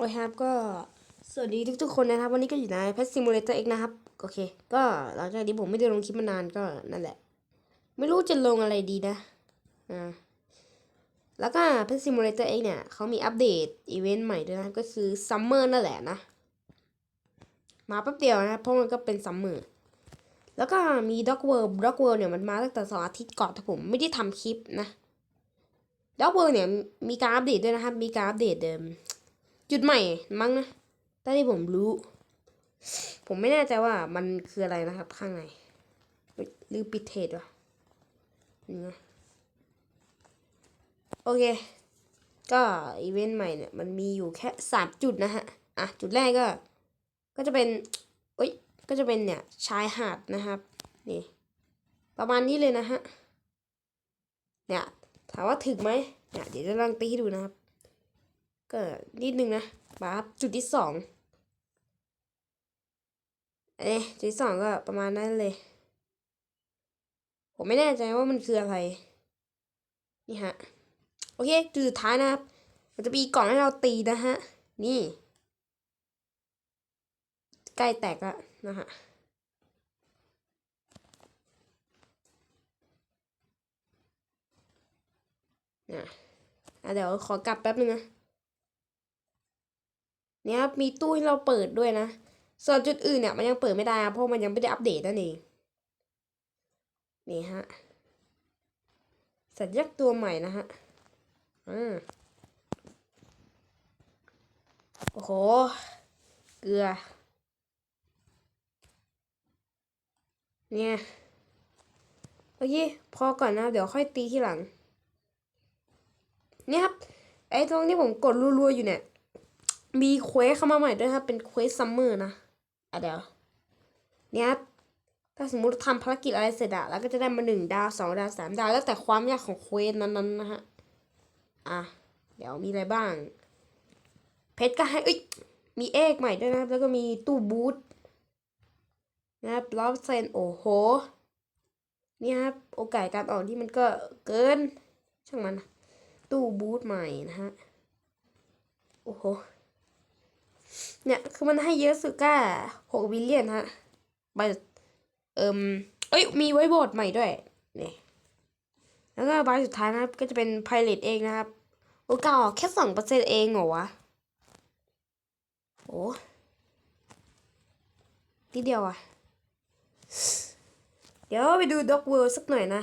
โอ้ยครับก็สวัสดีทุกๆคนนะครับ วันนี้ก็อยู่ใน Pet Simulator X นะครับ โอเค ก็หลังจากที่ผมไม่ได้ลงคลิปมานานก็นั่นแหละ ไม่รู้จะลงอะไรดีนะอ่าแล้วก็ Pet Simulator X เองเนี่ยเขามีอัปเดตอีเวนต์ใหม่ด้วยนะก็คือ Summer นั่นแหละนะ มาแป๊บเดียวนะเพราะมันก็เป็น Summer แล้วก็มี Dog World Dog World เนี่ยมันมาตั้งแต่สองอาทิตย์ก่อนแต่ผมไม่ได้ทำคลิปนะ Dog World เนี่ยมีการอัปเดตด้วยนะครับมีการอัปเดตเดิม จุดใหม่มั้งนะถ้าที่ผมรู้ ผมไม่แน่ใจว่ามันคืออะไรนะครับ ข้างในเฮ้ยลืมปิดเทจวะนี่ไงโอเค ก็อีเวนต์ใหม่เนี่ยมันมีอยู่แค่สามจุดนะฮะ อะ จุดแรกก็ ก็จะเป็นเอ้ย ก็จะเป็นเนี่ยชายหาดนะครับ นี่ ประมาณนี้เลยนะฮะ เนี่ย ถามว่าถึกไหมเนี่ยเดี๋ยวจะลองตีให้ดูนะครับ ก็นิดนึงนะบาร์จุดที่สองเอ๊จุดที่สองก็ประมาณนั้นเลย ผมไม่แน่ใจว่ามันคืออะไร นี่ฮะ โอเค จุดสุดท้ายนะครับ มันจะมีกล่องให้เราตีนะฮะ นี่ ใกล้แตกแล้วนะฮะนะเดี๋ยวขอกลับแป๊บนึงนะ เนี่ยครับมีตู้ให้เราเปิดด้วยนะ ส่วนจุดอื่นเนี่ยมันยังเปิดไม่ได้เพราะมันยังไม่ได้อัปเดตนั่นเอง นี่ฮะ สัญลักษณ์ตัวใหม่นะฮะ อืมโอ้โห เกลือ เนี่ย โอเค พอก่อนนะ เดี๋ยวค่อยตีที่หลัง เนี่ยครับ ไอ้ตรงที่ผมกดรัวๆอยู่เนี่ย มีเควสเข้ามาใหม่ด้วยครับเป็นเควสซัมเมอร์นะอะเดี๋ยวเนี่ยถ้าสมมติทำภารกิจอะไรเสร็จอะแล้วก็จะได้มาหนึ่งดาวสองดาวสามดาว แล้วแต่ความยากของเควสนั้นๆนะฮะอะเดี๋ยวมีอะไรบ้าง เพชรก็ให้เอ้ยมีเอกใหม่ด้วยนะแล้วก็มีตู้บูทนะครับล็อบเซนโอ้โหนี่ครับโอกาสการออกที่มันก็เกิน ช่างมัน ตู้บูทใหม่นะฮะ โอ้โห เนี่ยคือมันให้เยอะสุดก็หกบิลเลียนฮะใบเอิมเอ้ยมีไว้โบดใหม่ด้วยนี่แล้วก็ใบสุดท้ายนะครับก็จะเป็นไพเรตเองนะครับ โอกาสออกแค่สองเปอร์เซ็นต์เองเหรอวะโอ้ทีเดียวอะ เดี๋ยวไปดูด็อกเวิร์สักหน่อยนะ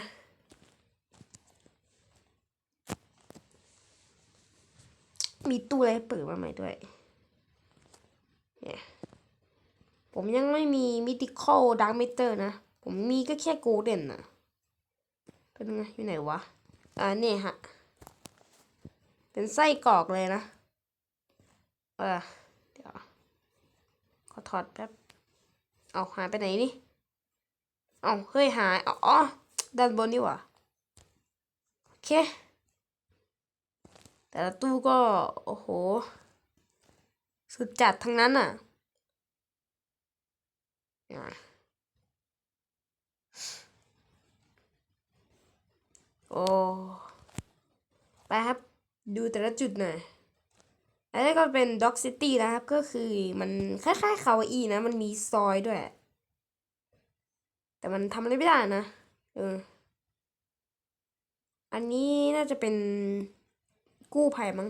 มีตู้อะไรเปิดมาใหม่ด้วย ผมยังไม่มีมิติคอลดักเมเตอร์นะ ผมมีก็แค่โกลเด้นนะเป็นไงอยู่ไหนวะ อ่าเนี่ยฮะ เป็นไส้กรอกเลยนะ เออเดี๋ยวขอถอดแป๊บ เอาหายไปไหนนี่เอาเฮ้ยหาย อ๋อ ด้านบนนี่ว่าโอเค แต่ละตู้ก็ โอ้โห สุดจัดทั้งนั้นอะอะ โอ้ไปครับดูแต่ละจุดหน่อยอันนี้ก็เป็นด็อกซิตี้นะครับ ก็คือมันคล้ายๆคาวาอีนะ มันมีซอยด้วย แต่มันทำอะไรไม่ได้นะ เออ อันนี้น่าจะเป็นกู้ภัยมั้ง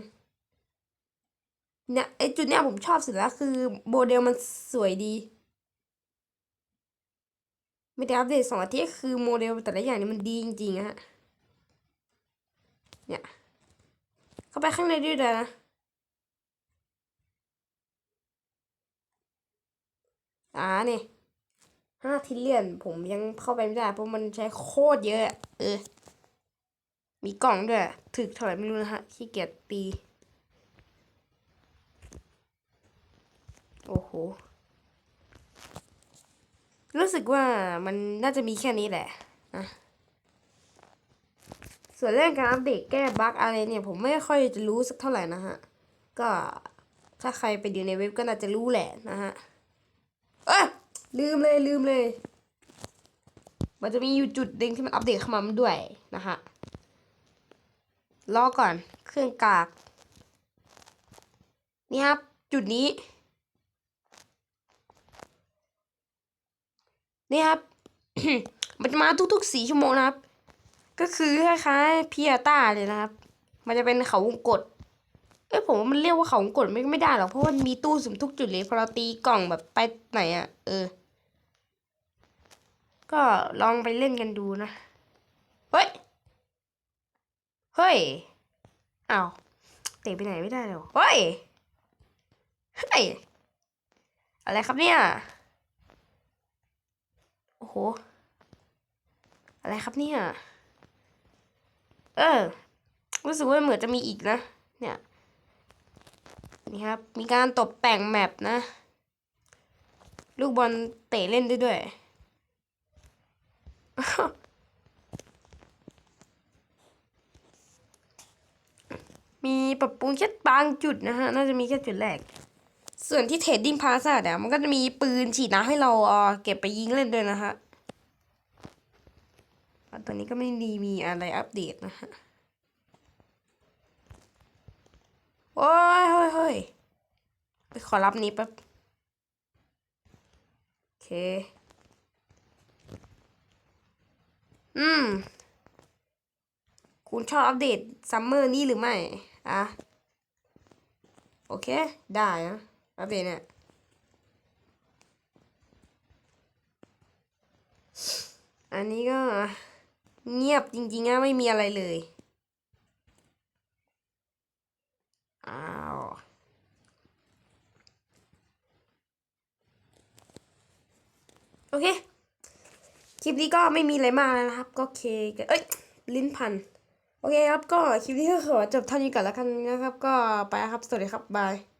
เนี่ยไอจุดเนี้ยผมชอบสุดแล้วคือโมเดลมันสวยดี ไม่ได้อัปเดตสองอาทิตย์คือโมเดลแต่ละอย่างนี่มันดีจริงๆอะฮะเนี่ยเข้าไปข้างในด้วยนะอ่าเนี่ยห้าทิเลียนผมยังเข้าไปไม่ได้เพราะมันใช้โคตรเยอะอะเออ มีกล่องด้วยถึกเท่าไหร่ไม่รู้นะฮะขี้เกียจตี โอ้โห รู้สึกว่ามันน่าจะมีแค่นี้แหละนะส่วนเรื่องการอัปเดตแก้บั๊กอะไรเนี่ย ผมไม่ค่อยจะรู้สักเท่าไหร่นะฮะ ก็ถ้าใครไปดูในเว็บก็น่าจะรู้แหละนะฮะ เอ้ยลืมเลยลืมเลย มันจะมีอยู่จุดหนึ่งที่มันอัปเดตเข้ามาด้วยนะฮะ รอก่อนเครื่องกาก นี่ครับ จุดนี้ นี่ครับ มันจะมาทุกๆสี่ชั่วโมงนะครับ ก็คือคล้ายๆพิอาต้าเลยนะครับ มันจะเป็นเขาวงกดเอ้ยผมว่ามันเรียกว่าเขาวงกดไม่ไม่ได้หรอกเพราะมันมีตู้สุ่มทุกจุดเลยพอเราตีกล่องแบบไปไหนอะ่ะ เออ ก็ลองไปเล่นกันดูนะเฮ้ยเฮ้ยอ้าวเตะไปไหนไม่ได้เลยเฮ้ยเฮ้ยอะไรครับเนี่ย โอ้โห อะไรครับเนี่ย เออ รู้สึกว่าเหมือนจะมีอีกนะ เนี่ย นี่ครับ มีการตกแต่งแมปนะ ลูกบอลเตะเล่นได้ด้วยมีปรับปรุงแค่บางจุดนะฮะ น่าจะมีแค่จุดแรก ส่วนที่เทรดดิ้งพาซ่าเนี่ยมันก็จะมีปืนฉีดน้ำให้เราเออเก็บไปยิงเล่นด้วยนะฮะอะตอนนี้ก็ไม่ดีมีอะไรอัปเดตนะฮะโอ้ยเฮ้ยเฮ้ยไปขอรับนี้แป๊บโอเค อืม คุณชอบอัปเดตซัมเมอร์นี้หรือไม่ อะ โอเค ได้นะ อัปเดตเนี่ยอันนี้ก็เงียบจริงๆนะไม่มีอะไรเลยอ้าวโอเค คลิปนี้ก็ไม่มีอะไรมากแล้วนะครับ ก็เคเอ้ย ลิ้นพัน โอเคครับ ก็คลิปนี้ก็ขอจบเท่านี้ก่อนแล้วกันนะครับ ก็ไปครับ สวัสดีครับ บาย